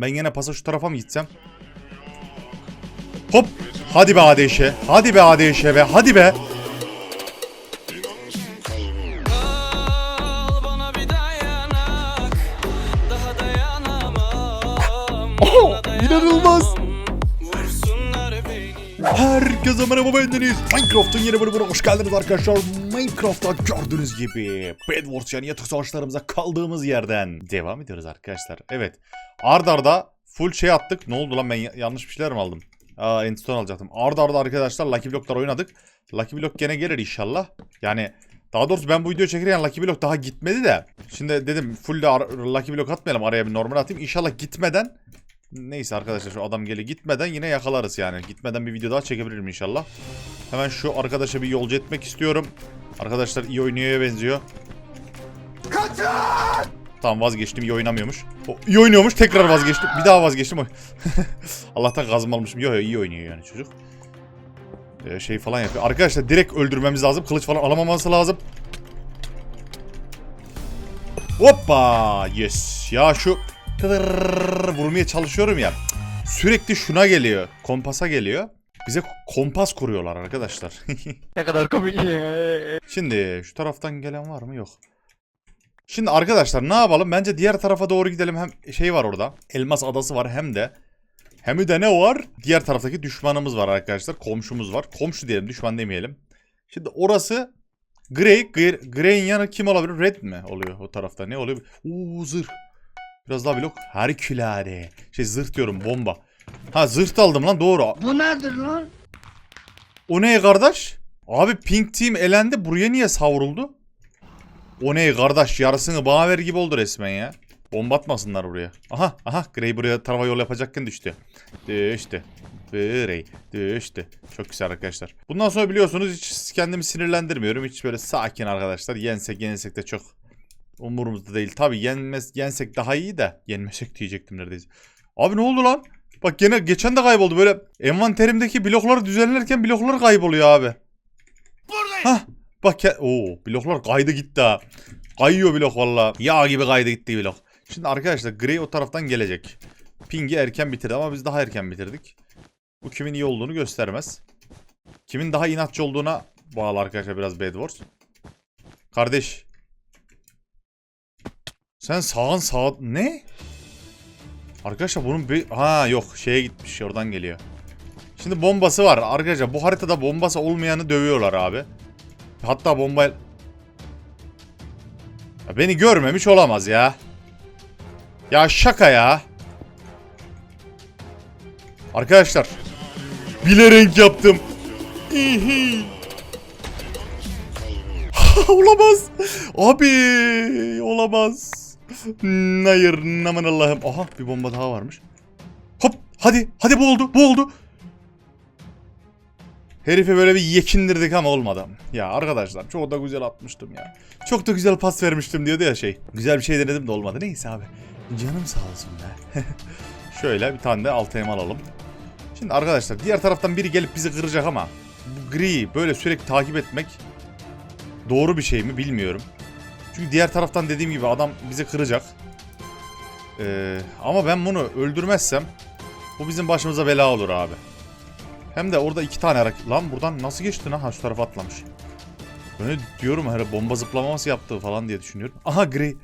Ben yine pasa şu tarafa mı gitsem? Hop. Hadi be ADŞ. Hadi be ADŞ ve hadi be. Herkese merhaba bendeniz. Minecraft'ın yeni bölümüne hoş geldiniz arkadaşlar. Minecraft'ta gördüğünüz gibi Bed Wars yani yatak savaşlarımıza kaldığımız yerden devam ediyoruz arkadaşlar. Evet. Ard arda full şey attık. Ne oldu lan ben ya- yanlış bir şeyler mi aldım? Aa Endstone alacaktım. Ard arda arkadaşlar Lucky Block'lar oynadık. Lucky Block gene gelir inşallah. Yani daha doğrusu ben bu videoyu çekirken Lucky Block daha gitmedi de. Şimdi dedim full de Lucky Block atmayalım araya bir normal atayım. İnşallah gitmeden Neyse arkadaşlar şu adam geli gitmeden yine yakalarız yani. Gitmeden bir video daha çekebilirim inşallah. Hemen şu arkadaşa bir yolcu etmek istiyorum. Arkadaşlar iyi oynuyor'ya benziyor. Kaçın! Tamam vazgeçtim iyi oynamıyormuş. O, iyi oynuyormuş tekrar vazgeçtim. Bir daha vazgeçtim. Allah'tan gazım almışım. Yok yok iyi oynuyor yani çocuk. Ee, şey falan yapıyor. Arkadaşlar direkt öldürmemiz lazım. Kılıç falan alamaması lazım. Hoppa! Yes. Ya şu tırrrr vurmaya çalışıyorum ya. Sürekli şuna geliyor. Kompasa geliyor. Bize kompas kuruyorlar arkadaşlar. Ne kadar komik. Şimdi şu taraftan gelen var mı? Yok. Şimdi arkadaşlar ne yapalım? Bence diğer tarafa doğru gidelim. Hem şey var orada. Elmas adası var hem de. Hem de ne var? Diğer taraftaki düşmanımız var arkadaşlar. Komşumuz var. Komşu diyelim düşman demeyelim. Şimdi orası Grey. Grey- Grey'in yanı kim olabilir? Red mi oluyor o tarafta? Ne oluyor? Uuu zırh. Biraz daha blok. Harikulade. Şey zırh diyorum bomba. Ha zırh da aldım lan doğru. Bu nedir lan? O ne kardeş? Abi Pink Team elendi. Buraya niye savruldu? O ne kardeş? Yarısını bana ver gibi oldu resmen ya. Bomba atmasınlar buraya. Aha aha Grey buraya tarafa yol yapacakken düştü. Düştü. Grey düştü. Çok güzel arkadaşlar. Bundan sonra biliyorsunuz hiç kendimi sinirlendirmiyorum. Hiç böyle sakin arkadaşlar. Yensek yensek de çok umurumuzda değil. Tabi yenmez, yensek daha iyi de yenmesek diyecektim neredeyse. Abi ne oldu lan? Bak gene geçen de kayboldu. Böyle envanterimdeki blokları düzenlerken bloklar kayboluyor abi. Buradayım Hah bak. Oo bloklar kaydı gitti ha. Kayıyor blok valla. Yağ gibi kaydı gitti blok. Şimdi arkadaşlar Grey o taraftan gelecek. Ping'i erken bitirdi ama biz daha erken bitirdik. Bu kimin iyi olduğunu göstermez. Kimin daha inatçı olduğuna bağlı arkadaşlar biraz Bed Wars. Kardeş. Sen sağın sağ... Ne? Arkadaşlar bunun bir... Ha yok şeye gitmiş oradan geliyor. Şimdi bombası var arkadaşlar bu haritada bombası olmayanı dövüyorlar abi. Hatta bomba... Ya beni görmemiş olamaz ya. Ya şaka ya. Arkadaşlar. Bilerek yaptım. Olamaz. Abi olamaz. Hmm, Hayır aman Allah'ım. Aha bir bomba daha varmış. Hop hadi hadi bu oldu bu oldu. Herife böyle bir yekindirdik ama olmadı. Ya arkadaşlar çok da güzel atmıştım ya. Çok da güzel pas vermiştim diyordu ya şey. Güzel bir şey denedim de olmadı. Neyse abi. Canım sağ olsun be. Şöyle bir tane de alt alalım. Şimdi arkadaşlar diğer taraftan biri gelip bizi kıracak ama bu griyi böyle sürekli takip etmek doğru bir şey mi bilmiyorum. Çünkü diğer taraftan dediğim gibi adam bizi kıracak. Ee, ama ben bunu öldürmezsem bu bizim başımıza bela olur abi. Hem de orada iki tane hareket... Lan buradan nasıl geçti lan? Ha şu tarafa atlamış. Böyle diyorum hele bomba zıplamaması yaptı falan diye düşünüyorum. Aha gri.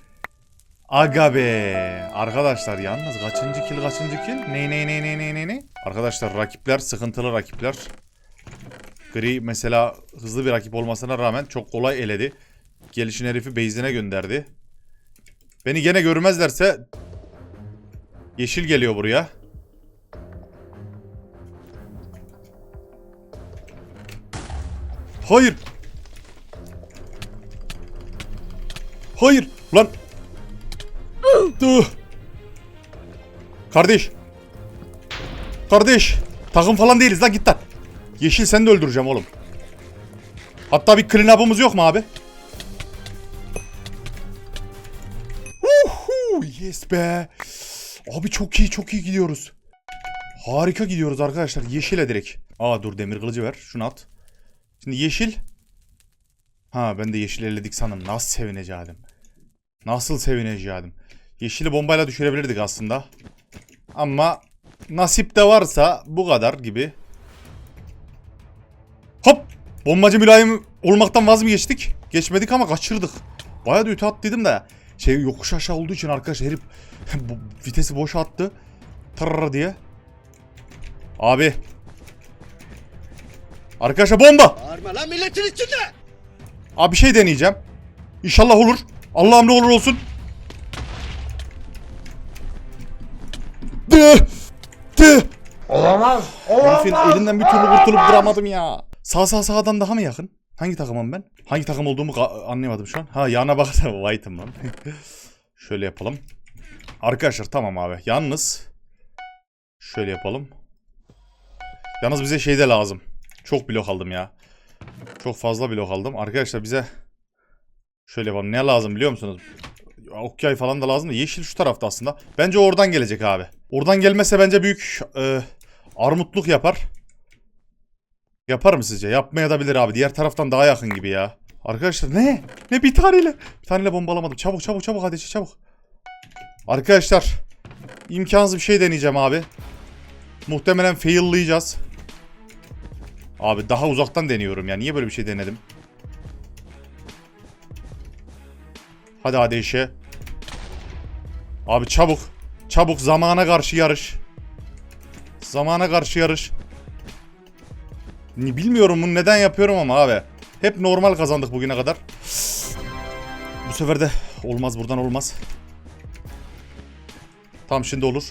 Aga be. Arkadaşlar yalnız kaçıncı kill kaçıncı kill? Ne ne ne ne ne ne ne? Arkadaşlar rakipler sıkıntılı rakipler. Gri mesela hızlı bir rakip olmasına rağmen çok kolay eledi. Gelişin herifi base'ine gönderdi. Beni gene görmezlerse Yeşil geliyor buraya. Hayır. Hayır. Lan. Dur. Kardeş. Kardeş. Takım falan değiliz lan git lan. Yeşil seni de öldüreceğim oğlum. Hatta bir clean up'ımız yok mu abi? Yes be. Abi çok iyi çok iyi gidiyoruz. Harika gidiyoruz arkadaşlar. Yeşile direkt. Aa dur demir kılıcı ver. Şunu at. Şimdi yeşil. Ha ben de yeşil elledik sandım. Nasıl sevineceğim. Nasıl sevineceğim. Yeşili bombayla düşürebilirdik aslında. Ama nasip de varsa bu kadar gibi. Hop! Bombacı mülayim olmaktan vaz mı geçtik? Geçmedik ama kaçırdık. Bayağı da öte attıydım da. Şey yokuş aşağı olduğu için arkadaşlar herif bu vitesi boşa attı. Tırrrr diye. Abi. Arkadaşlar bomba. Bağırma lan milletin içinde! Abi bir şey deneyeceğim. İnşallah olur. Allah'ım ne olur olsun. Dı! Dı! Olamaz. Herifin elinden bir türlü kurtulup duramadım ya. Sağ sağ sağdan daha mı yakın? Hangi takımım ben? Hangi takım olduğumu anlayamadım şu an. Ha yana bakarsan White'ım lan. Şöyle yapalım. Arkadaşlar tamam abi. Yalnız şöyle yapalım. Yalnız bize şey de lazım. Çok blok aldım ya. Çok fazla blok aldım. Arkadaşlar bize şöyle yapalım. Ne lazım biliyor musunuz? Okyay falan da lazım da yeşil şu tarafta aslında. Bence oradan gelecek abi. Oradan gelmezse bence büyük e, armutluk yapar. Yapar mı sizce? Yapmaya da bilir abi. Diğer taraftan daha yakın gibi ya. Arkadaşlar ne? Ne bir taneyle? Bir taneyle bombalamadım. Çabuk çabuk çabuk hadi çabuk. Arkadaşlar imkansız bir şey deneyeceğim abi. Muhtemelen fail'layacağız. Abi daha uzaktan deniyorum ya. Niye böyle bir şey denedim? Hadi hadi işe. Abi çabuk. Çabuk zamana karşı yarış. Zamana karşı yarış. Bilmiyorum bunu neden yapıyorum ama abi. Hep normal kazandık bugüne kadar. Bu sefer de olmaz buradan olmaz. Tam şimdi olur.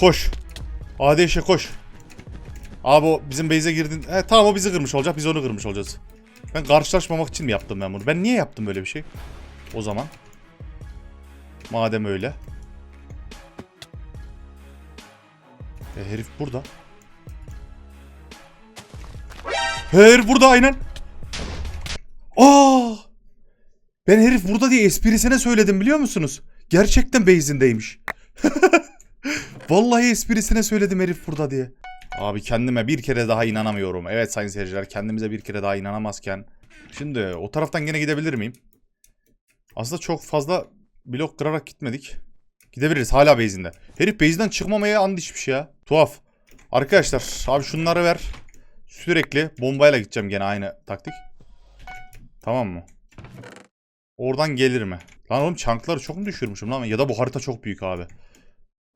Koş. Adeşe koş. Abi o bizim base'e girdin. He, tamam o bizi kırmış olacak. Biz onu kırmış olacağız. Ben karşılaşmamak için mi yaptım ben bunu? Ben niye yaptım böyle bir şey? O zaman. Madem öyle. E, herif burada. Herif burada aynen. Aa! Ben herif burada diye esprisine söyledim biliyor musunuz? Gerçekten base'indeymiş. Vallahi esprisine söyledim herif burada diye. Abi kendime bir kere daha inanamıyorum. Evet sayın seyirciler kendimize bir kere daha inanamazken. Şimdi o taraftan gene gidebilir miyim? Aslında çok fazla blok kırarak gitmedik. Gidebiliriz hala base'inde. Herif base'den çıkmamaya and içmiş ya. Tuhaf. Arkadaşlar abi şunları ver. Sürekli bombayla gideceğim gene aynı taktik. Tamam mı? Oradan gelir mi? Lan oğlum çankları çok mu düşürmüşüm lan? Ya da bu harita çok büyük abi.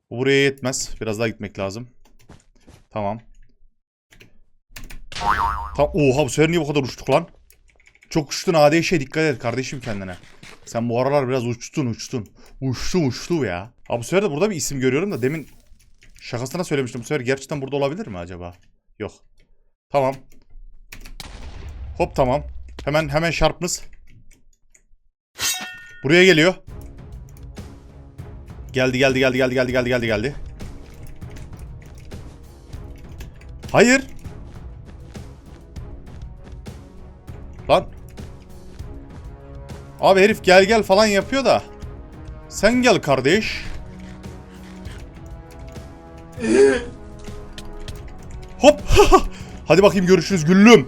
Bu buraya yetmez. Biraz daha gitmek lazım. Tamam. Tam Oha bu sefer niye bu kadar uçtuk lan? Çok uçtun ADŞ'e dikkat et kardeşim kendine. Sen bu aralar biraz uçtun uçtun. Uçtu uçtu ya. Abi bu sefer de burada bir isim görüyorum da demin şakasına söylemiştim. Bu sefer gerçekten burada olabilir mi acaba? Yok. Tamam. Hop tamam. Hemen hemen sharpness. Buraya geliyor. Geldi geldi geldi geldi geldi geldi geldi geldi. Hayır. Lan. Abi herif gel gel falan yapıyor da. Sen gel kardeş. Hop. Hadi bakayım görüşürüz güllüm.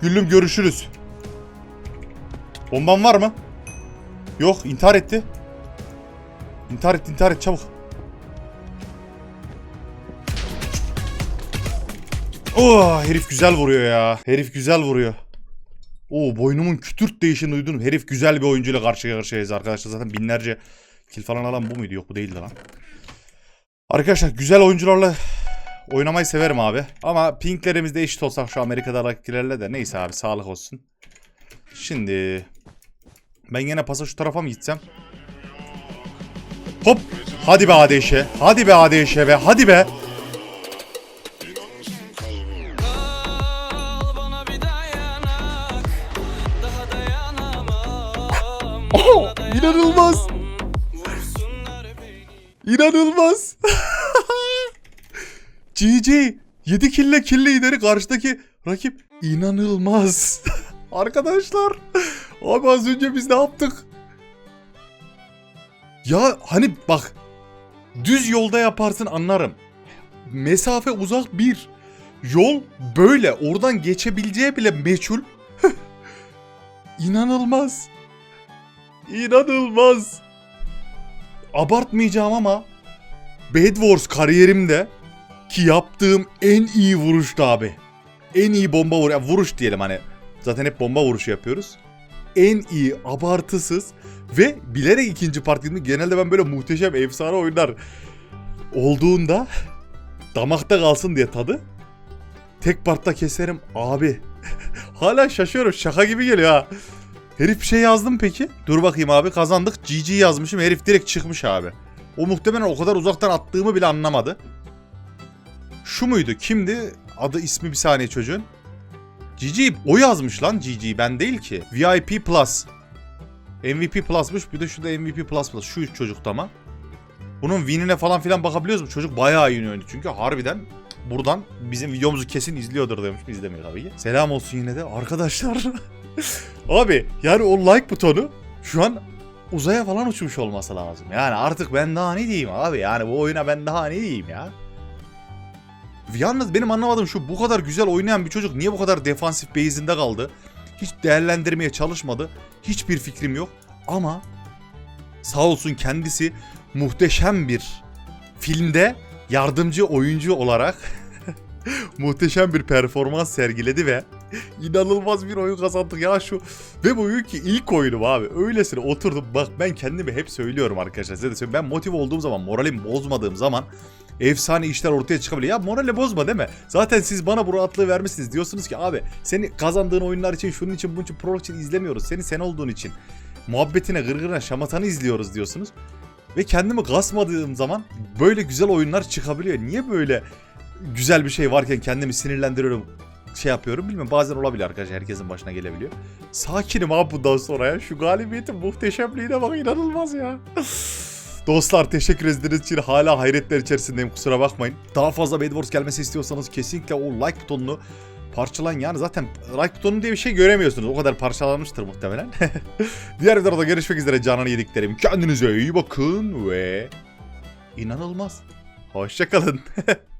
Güllüm görüşürüz. Bomban var mı? Yok intihar etti. İntihar et intihar et çabuk. Oh herif güzel vuruyor ya. Herif güzel vuruyor. Oo boynumun kütürt değişini duydum. Herif güzel bir oyuncuyla karşı karşıyayız arkadaşlar. Zaten binlerce kill falan alan bu muydu? Yok bu değildi lan. Arkadaşlar güzel oyuncularla oynamayı severim abi. Ama pinklerimiz de eşit olsak şu Amerika'dakilerle de neyse abi sağlık olsun. Şimdi ben yine pasa şu tarafa mı gitsem? Hop. Hadi be ADŞ. Hadi be ADŞ be. Hadi be. 7 kille kill lideri karşıdaki rakip inanılmaz. Arkadaşlar. Abi az önce biz ne yaptık? Ya hani bak. Düz yolda yaparsın anlarım. Mesafe uzak bir. Yol böyle. Oradan geçebileceği bile meçhul. İnanılmaz. İnanılmaz. abartmayacağım ama Bed Wars kariyerimde ki yaptığım en iyi vuruştu abi. En iyi bomba vuruş, yani vuruş diyelim hani. Zaten hep bomba vuruşu yapıyoruz. En iyi, abartısız ve bilerek ikinci partimi genelde ben böyle muhteşem efsane oyunlar olduğunda damakta kalsın diye tadı. Tek partta keserim abi. Hala şaşıyorum şaka gibi geliyor ha. Herif bir şey yazdım peki. Dur bakayım abi kazandık. GG yazmışım herif direkt çıkmış abi. O muhtemelen o kadar uzaktan attığımı bile anlamadı. Şu muydu? Kimdi? Adı ismi bir saniye çocuğun. GG o yazmış lan GG ben değil ki. VIP Plus. MVP Plus'mış bir de şu da MVP Plus Plus. Şu çocuk tamam. Bunun win'ine falan filan bakabiliyoruz mu? Çocuk bayağı iyi oynuyor. Çünkü harbiden buradan bizim videomuzu kesin izliyordur demiş. İzlemiyor tabii ki. Selam olsun yine de arkadaşlar. Abi yani o like butonu şu an uzaya falan uçmuş olması lazım. Yani artık ben daha ne diyeyim abi yani bu oyuna ben daha ne diyeyim ya. Yalnız benim anlamadığım şu bu kadar güzel oynayan bir çocuk niye bu kadar defansif base'inde kaldı? Hiç değerlendirmeye çalışmadı. Hiçbir fikrim yok. Ama sağ olsun kendisi muhteşem bir filmde yardımcı oyuncu olarak muhteşem bir performans sergiledi ve inanılmaz bir oyun kazandık ya şu ve bu oyun ki ilk oyunum abi öylesine oturdum bak ben kendimi hep söylüyorum arkadaşlar size de söylüyorum ben motive olduğum zaman moralim bozmadığım zaman efsane işler ortaya çıkabiliyor. Ya morali bozma değil mi? Zaten siz bana bu rahatlığı vermişsiniz. Diyorsunuz ki abi seni kazandığın oyunlar için şunun için bunun için pro için izlemiyoruz. Seni sen olduğun için muhabbetine gırgırına şamatanı izliyoruz diyorsunuz. Ve kendimi kasmadığım zaman böyle güzel oyunlar çıkabiliyor. Niye böyle güzel bir şey varken kendimi sinirlendiriyorum şey yapıyorum bilmiyorum bazen olabilir arkadaşlar herkesin başına gelebiliyor. Sakinim abi bundan sonra ya şu galibiyetin muhteşemliğine bak inanılmaz ya. Dostlar teşekkür ederiz için hala hayretler içerisindeyim kusura bakmayın. Daha fazla Bed Wars gelmesi istiyorsanız kesinlikle o like butonunu parçalan yani zaten like butonu diye bir şey göremiyorsunuz. O kadar parçalanmıştır muhtemelen. Diğer videoda görüşmek üzere canını yediklerim. Kendinize iyi bakın ve inanılmaz. Hoşçakalın.